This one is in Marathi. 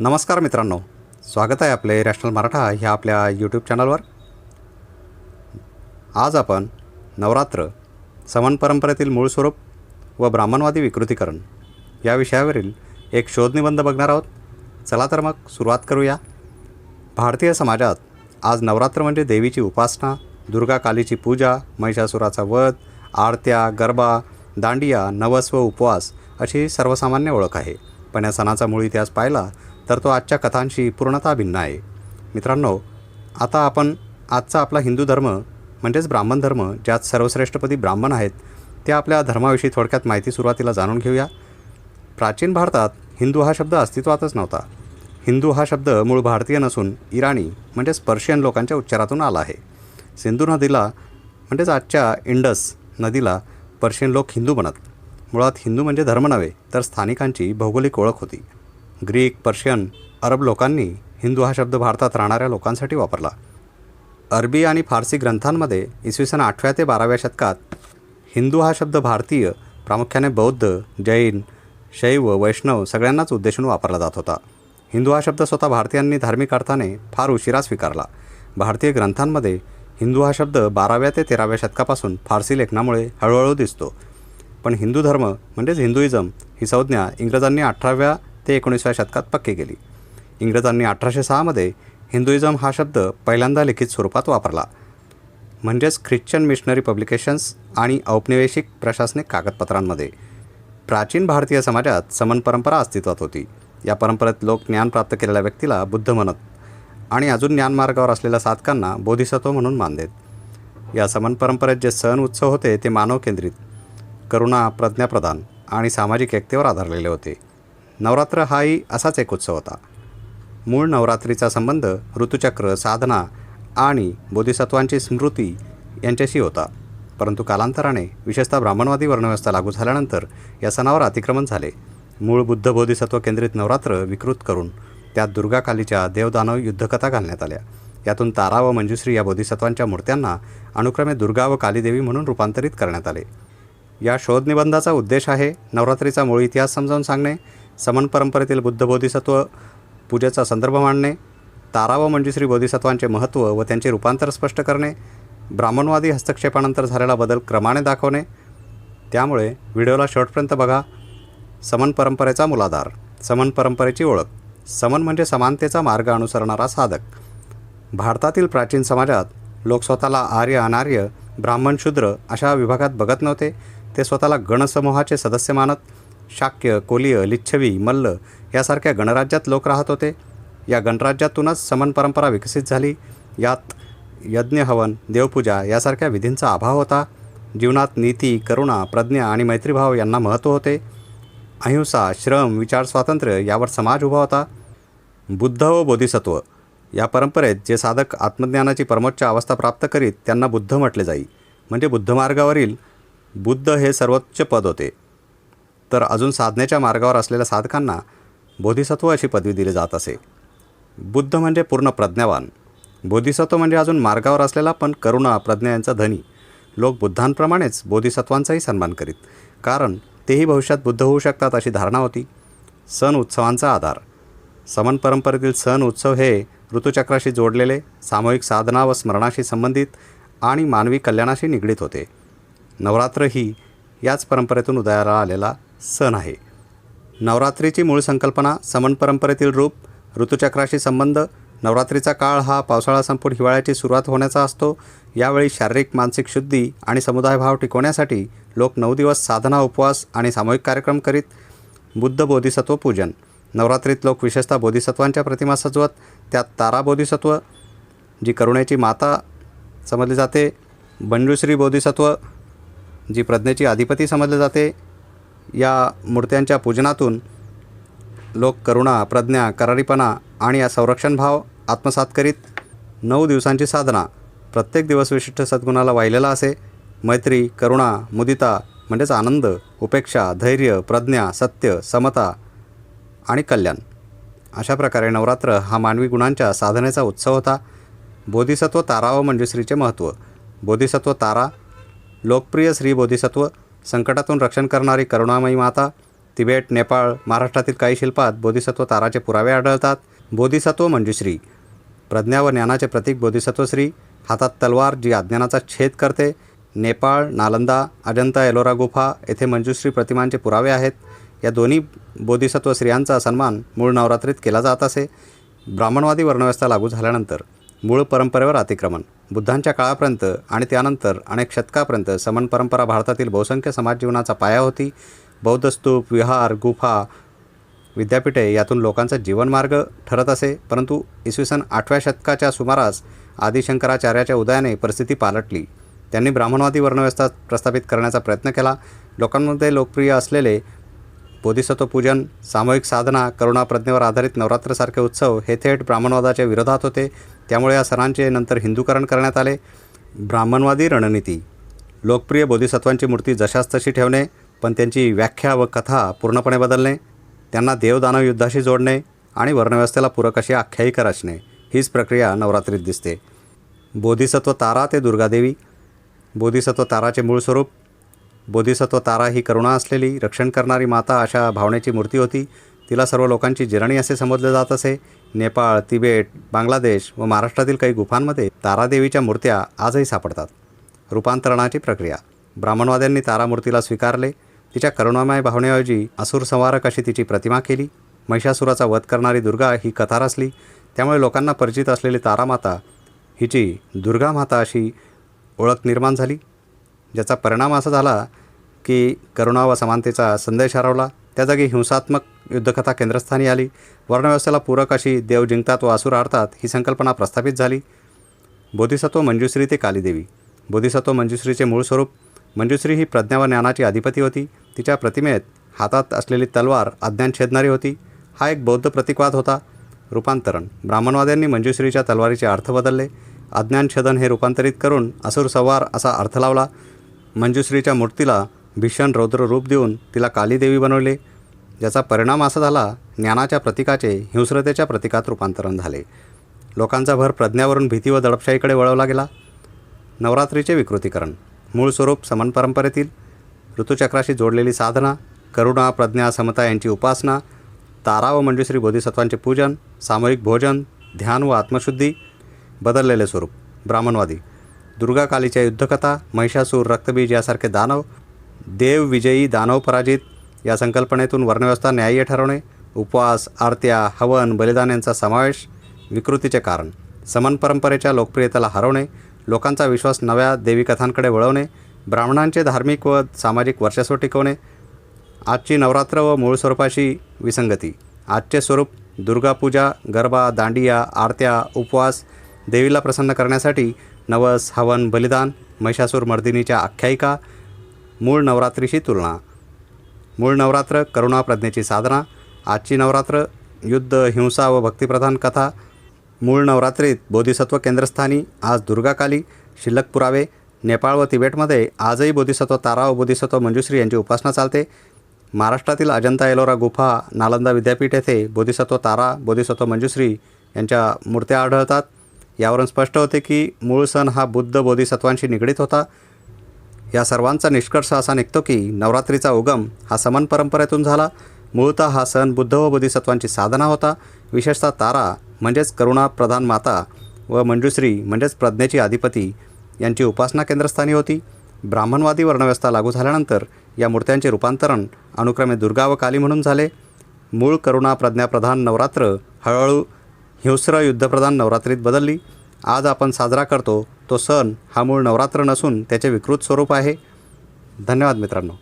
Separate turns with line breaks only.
नमस्कार मित्रांनो. स्वागत आहे आपले रॅशनल मराठा ह्या आपल्या यूट्यूब चॅनलवर. आज आपण नवरात्र समन परंपरेतील मूळ स्वरूप व ब्राह्मणवादी विकृतीकरण या विषयावरील एक शोधनिबंध बघणार आहोत. चला तर मग सुरुवात करूया. भारतीय समाजात आज नवरात्र म्हणजे देवीची उपासना दुर्गा कालीची पूजा महिषासुराचा वध आरत्या गरबा दांडिया नवस व उपवास अशी सर्वसामान्य ओळख आहे. पण या सणाचा मूळ इतिहास पाहिला तर तो आजच्या कथांशी पूर्णतः भिन्न आहे. मित्रांनो आता आपण आजचा आपला हिंदू धर्म म्हणजेच ब्राह्मण धर्म ज्यात सर्वश्रेष्ठपदी ब्राह्मण आहेत त्या आपल्या धर्माविषयी थोडक्यात माहिती सुरुवातीला जाणून घेऊया. प्राचीन भारतात हिंदू हा शब्द अस्तित्वातच नव्हता. हिंदू हा शब्द मूळ भारतीय नसून इराणी म्हणजेच पर्शियन लोकांच्या उच्चारातून आला आहे. सिंधू नदीला म्हणजेच आजच्या इंडस नदीला पर्शियन लोक हिंदू बनत. मुळात हिंदू म्हणजे धर्म नव्हे तर स्थानिकांची भौगोलिक ओळख होती. ग्रीक पर्शियन अरब लोकांनी हिंदू हा शब्द भारतात राहणाऱ्या लोकांसाठी वापरला. अरबी आणि फारसी ग्रंथांमध्ये इसवी सन आठव्या ते बाराव्या शतकात हिंदू हा शब्द भारतीय प्रामुख्याने बौद्ध जैन शैव वैष्णव सगळ्यांनाच उद्देशून वापरला जात होता. हिंदू हा शब्द स्वतः भारतीयांनी धार्मिक अर्थाने फार उशिरा स्वीकारला. भारतीय ग्रंथांमध्ये हिंदू हा शब्द बाराव्या ते तेराव्या शतकापासून फारसी लेखनामुळे हळूहळू दिसतो. पण हिंदू धर्म म्हणजेच हिंदुइझम ही संज्ञा इंग्रजांनी अठराव्या ते एकोणीसव्या शतकात पक्की केली इंग्रजांनी अठराशे सहामध्ये हिंदुइझम हा शब्द पहिल्यांदा लिखित स्वरूपात वापरला. म्हणजेच ख्रिश्चन मिशनरी पब्लिकेशन्स आणि औपनिवेशिक प्रशासनिक कागदपत्रांमध्ये. प्राचीन भारतीय समाजात समन परंपरा अस्तित्वात होती. या परंपरेत लोक ज्ञान प्राप्त केलेल्या व्यक्तीला बुद्ध म्हणत आणि अजून ज्ञानमार्गावर असलेल्या साधकांना बोधिसत्व म्हणून मानदेत. या समन परंपरेत जे सण उत्सव होते ते मानव केंद्रित करुणा प्रज्ञाप्रदान आणि सामाजिक एकतेवर आधारलेले होते. नवरात्र हाही असाच एक उत्सव होता. मूळ नवरात्रीचा संबंध ऋतुचक्र साधना आणि बोधिसत्वांची स्मृती यांच्याशी होता. परंतु कालांतराने विशेषतः ब्राह्मणवादी वर्णव्यवस्था लागू झाल्यानंतर या सणावर अतिक्रमण झाले. मूळ बुद्ध बोधिसत्व केंद्रित नवरात्र विकृत करून त्यात दुर्गाकालीच्या देवदानव युद्धकथा घालण्यात आल्या. यातून तारा व मंजुश्री या बोधिसत्वांच्या मूर्त्यांना अनुक्रमे दुर्गा व कालीदेवी म्हणून रूपांतरित करण्यात आले. या शोधनिबंधाचा उद्देश आहे नवरात्रीचा मूळ इतिहास समजावून सांगणे समन परंपरेतील बुद्ध बोधिसत्व पूजेचा संदर्भ मांडणे तारा व मंजुश्री म्हणजे बोधिसत्वांचे महत्त्व व त्यांचे रूपांतर स्पष्ट करणे ब्राह्मणवादी हस्तक्षेपानंतर झालेला बदल क्रमाने दाखवणे त्यामुळे व्हिडिओला शेवटपर्यंत बघा. समन परंपरेचा मूलाधार समन परंपरेची ओळख. समन म्हणजे समानतेचा मार्ग अनुसरणारा साधक. भारतातील प्राचीन समाजात लोक स्वतःला आर्य अनार्य ब्राह्मण शूद्र अशा विभागात बघत नव्हते. ते स्वतःला गणसमूहाचे सदस्य मानत शाक्य कोलीय लिच्छवी मल्ल यासारख्या गणराज्यात लोक राहत होते. या गणराज्यातूनच समन परंपरा विकसित झाली. यात यज्ञहवन देवपूजा यासारख्या विधींचा अभाव होता. जीवनात नीती करुणा प्रज्ञा आणि मैत्रीभाव यांना महत्त्व होते. अहिंसा श्रम विचार स्वातंत्र्य यावर समाज उभा होता. बुद्ध व बोधिसत्व या परंपरेत जे साधक आत्मज्ञानाची परमोच्च अवस्था प्राप्त करीत त्यांना बुद्ध म्हटले जाई. म्हणजे बुद्धमार्गावरील बुद्ध हे सर्वोच्च पद होते. तर अजून साधनेच्या मार्गावर असलेल्या साधकांना बोधिसत्व अशी पदवी दिली जात असे. बुद्ध म्हणजे पूर्ण प्रज्ञावान. बोधिसत्व म्हणजे अजून मार्गावर असलेला पण करुणा प्रज्ञा यांचा धनी. लोक बुद्धांप्रमाणेच बोधिसत्वांचाही सन्मान करीत. कारण तेही भविष्यात बुद्ध होऊ शकतात अशी धारणा होती. सण उत्सवांचा आधार. समन परंपरेतील सण उत्सव हे ऋतुचक्राशी जोडलेले सामूहिक साधना व स्मरणाशी संबंधित आणि मानवी कल्याणाशी निगडीत होते. नवरात्र ही याच परंपरेतून उदयाला आलेला सण आहे. नवरात्रीची मूळ संकल्पना समन परंपरेतील रूप ऋतुचक्राशी संबंध नवरात्रीचा काळ हा पावसाळा संपून हिवाळ्याची सुरुवात होण्याचा असतो. यावेळी शारीरिक मानसिक शुद्धी आणि समुदायभाव टिकवण्यासाठी लोक नऊ दिवस साधना उपवास आणि सामूहिक कार्यक्रम करीत बुद्ध बोधिसत्व पूजन. नवरात्रीत लोक विशेषतः बोधिसत्वांच्या प्रतिमा सजवत त्यात तारा बोधिसत्व जी करुणेची माता समजली जाते बंडुश्री बोधिसत्व जी प्रज्ञेची अधिपती समजले जाते या मूर्त्यांच्या पूजनातून लोक करुणा प्रज्ञा करारीपणा आणि या संरक्षणभाव आत्मसात करीत नऊ दिवसांची साधना प्रत्येक दिवस विशिष्ट सद्गुणाला वाहिलेला असे मैत्री करुणा मुदिता म्हणजेच आनंद उपेक्षा धैर्य प्रज्ञा सत्य समता आणि कल्याण. अशा प्रकारे नवरात्र हा मानवी गुणांच्या साधनेचा उत्सव होता. बोधिसत्व तारा व मंजुश्रीचे म्हणजे महत्त्व. बोधिसत्व तारा लोकप्रिय श्री बोधिसत्व संकटातून रक्षण करणारी करुणामयी माता तिबेट नेपाळ महाराष्ट्रातील काही शिल्पात बोधिसत्व ताराचे पुरावे आढळतात. बोधिसत्व म्हणजे मंजुश्री प्रज्ञा व ज्ञानाचे प्रतीक बोधिसत्वश्री हातात तलवार जी अज्ञानाचा छेद करते. नेपाळ नालंदा अजंता एलोरा गुफा येथे मंजुश्री प्रतिमांचे पुरावे आहेत. या दोन्ही बोधिसत्व स्त्रियांचा सन्मान मूळ नवरात्रीत केला जात असे. ब्राह्मणवादी वर्णव्यवस्था लागू झाल्यानंतर मूळ परंपरेवर अतिक्रमण. बुद्धांच्या काळापर्यंत आणि त्यानंतर अनेक शतकापर्यंत समन परंपरा भारतातील बहुसंख्य समाज जीवनाचा पाया होती. बौद्ध स्तूप विहार गुफा विद्यापीठे यातून लोकांचा जीवनमार्ग ठरत असे. परंतु इसवी सन आठव्या शतकाच्या सुमारास आदिशंकराचार्याच्या उदयाने परिस्थिती पालटली. त्यांनी ब्राह्मणवादी वर्णव्यवस्था प्रस्थापित करण्याचा प्रयत्न केला. लोकांमध्ये लोकप्रिय असलेले बोधिसत्व पूजन सामूहिक साधना करुणा प्रज्ञेवर आधारित नवरात्रसारखे उत्सव हे थेट ब्राह्मणवादाच्या विरोधात होते. त्यामुळे या सणांचे नंतर हिंदूकरण करण्यात आले. ब्राह्मणवादी रणनीती. लोकप्रिय बोधिसत्वांची मूर्ती जशास तशी ठेवणे पण त्यांची व्याख्या व कथा पूर्णपणे बदलणे त्यांना देवदानव युद्धाशी जोडणे आणि वर्णव्यवस्थेला पूरक अशी आख्यायिका रचणे हीच प्रक्रिया नवरात्रीत दिसते. बोधिसत्व तारा ते दुर्गादेवी. बोधिसत्व ताराचे मूळ स्वरूप बोधिसत्व तारा ही करुणा असलेली रक्षण करणारी माता अशा भावनेची मूर्ती होती. तिला सर्व लोकांची जिरणी असे समजले जात असे. नेपाळ तिबेट बांगलादेश व महाराष्ट्रातील काही गुफांमध्ये तारादेवीच्या मूर्त्या आजही सापडतात. रूपांतरणाची प्रक्रिया. ब्राह्मणवाद्यांनी तारामूर्तीला स्वीकारले. तिच्या करुणामय भावनेऐवजी असुर संवारक अशी तिची प्रतिमा केली. महिषासुराचा वध करणारी दुर्गा ही कथा रचली. त्यामुळे लोकांना परिचित असलेली तारामाता हिची दुर्गा माता अशी ओळख निर्माण झाली. ज्याचा परिणाम असा झाला की करुणा व समानतेचा संदेश हरवला. त्या जागी हिंसात्मक युद्धकथा केंद्रस्थानी आली. वर्णव्यवस्थेला पूरक अशी देव जिंकतात व असुर आरतात ही संकल्पना प्रस्थापित झाली. बोधिसत्व मंजुश्री ते कालीदेवी. बोधिसत्व मंजुश्रीचे मूळ स्वरूप मंजुश्री ही प्रज्ञा व ज्ञानाची अधिपती होती. तिच्या प्रतिमेत हातात असलेली तलवार अज्ञान छेदणारी होती. हा एक बौद्ध प्रतिकवाद होता. रूपांतरण. ब्राह्मणवाद्यांनी मंजुश्रीच्या तलवारीचे अर्थ बदलले. अज्ञानछेदन हे रूपांतरित करून असुर संवार असा अर्थ लावला. मंजुश्रीच्या मूर्तीला भीषण रौद्र रूप देऊन तिला कालीदेवी बनवले. ज्याचा परिणाम असा झाला ज्ञानाच्या प्रतीकाचे हिंस्रतेच्या प्रतीकात रूपांतरण झाले. लोकांचा भर प्रज्ञावरून भीती व दडपशाहीकडे वळवला गेला. नवरात्रीचे विकृतीकरण मूळ स्वरूप समन परंपरेतील ऋतुचक्राशी जोडलेली साधना करुणा प्रज्ञा समता यांची उपासना तारा व मंजुश्री बोधिसत्वांचे पूजन सामूहिक भोजन ध्यान व आत्मशुद्धी बदललेले स्वरूप ब्राह्मणवादी दुर्गाकालीच्या युद्धकथा महिषासूर रक्तबीज यासारखे दानव देव विजयी दानव पराजित. या संकल्पनेतून वर्णव्यवस्था न्याय्य ठरवणे उपवास आरत्या हवन बलिदान यांचा समावेश विकृतीचे कारण. समन परंपरेच्या लोकप्रियतेला हरवणे लोकांचा विश्वास नव्या देवीकथांकडे वळवणे ब्राह्मणांचे धार्मिक व सामाजिक वर्चस्व टिकवणे आजची नवरात्र व मूळ स्वरूपाशी विसंगती. आजचे स्वरूप दुर्गापूजा गरबा दांडिया आरत्या उपवास देवीला प्रसन्न करण्यासाठी नवस हवन बलिदान महिषासूर मर्दिनीच्या आख्यायिका मूळ नवरात्रीशी तुलना. मूळ नवरात्र करुणा प्रज्ञेची साधना आजची नवरात्र युद्ध हिंसा व भक्तिप्रधान कथा मूळ नवरात्रीत बोधिसत्व केंद्रस्थानी आज दुर्गाकाली शिल्लक पुरावे नेपाळ व तिबेटमध्ये आजही बोधिसत्व तारा व बोधिसत्व मंजुश्री यांची उपासना चालते. महाराष्ट्रातील अजंता एलोरा गुफा नालंदा विद्यापीठ येथे बोधिसत्व तारा बोधिसत्व मंजुश्री यांच्या मूर्त्या आढळतात. यावरून स्पष्ट होते की मूळ सण हा बुद्ध बोधिसत्वांशी निगडीत होता. या सर्वांचा निष्कर्ष असा निघतो की नवरात्रीचा उगम हा समन परंपरेतून झाला. मूळतः हा सण बुद्ध व बोधिसत्वांची साधना होता. विशेषतः तारा म्हणजेच करुणा प्रधान माता व मंजुश्री म्हणजेच प्रज्ञेची अधिपती यांची उपासना केंद्रस्थानी होती. ब्राह्मणवादी वर्णव्यवस्था लागू झाल्यानंतर या मूर्त्यांचे रूपांतरण अनुक्रमे दुर्गा व काली म्हणून झाले. मूळ करुणा प्रज्ञाप्रधान नवरात्र हळूहळू हिंस्र युद्धप्रधान नवरात्रीत बदलली. आज आपण साजरा करतो तो सण हा मूळ नवरात्र नसून त्याचे विकृत स्वरूप आहे. धन्यवाद मित्रांनो.